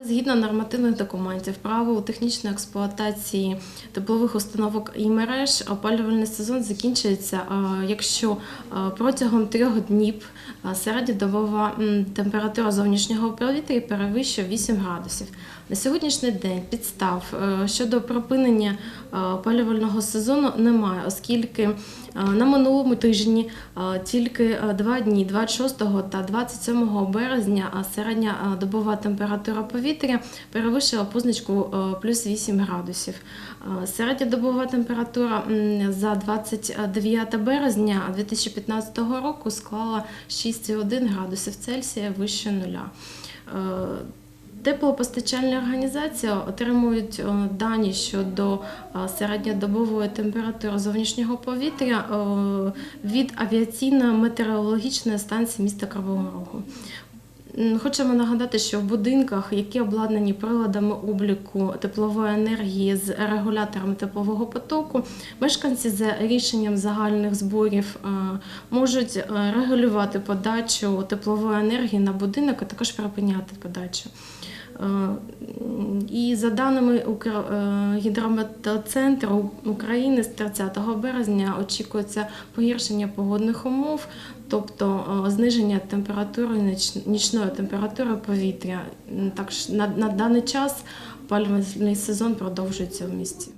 Згідно нормативних документів, правил технічної експлуатації теплових установок і мереж, опалювальний сезон закінчується, якщо протягом трьох днів а, середньодобова температура зовнішнього повітря перевищує 8 градусів. На сьогоднішній день підстав е, щодо припинення е, опалювального сезону немає, оскільки е, на минулому тижні е, тільки е, два дні, 26 та 27 березня, середня е, добова температура повітря перевищила позначку е, плюс 8 градусів. Е, Середня добова температура за 29 березня 2015 року склала 6,1 градусів Цельсія вище нуля. Е, Теплопостачальні організації отримують дані щодо середньодобової температури зовнішнього повітря від авіаційно-метеорологічної станції міста Кривого Рогу. Хочемо нагадати, що в будинках, які обладнані приладами обліку теплової енергії з регуляторами теплового потоку, мешканці за рішенням загальних зборів е, можуть е, регулювати подачу теплової енергії на будинок, а також припиняти подачу. Е, І за даними е, гідрометцентру України з 30 березня очікується погіршення погодних умов, тобто е, зниження температури нічної температури повітря. Так на, на даний час пальмовий сезон продовжується в місті.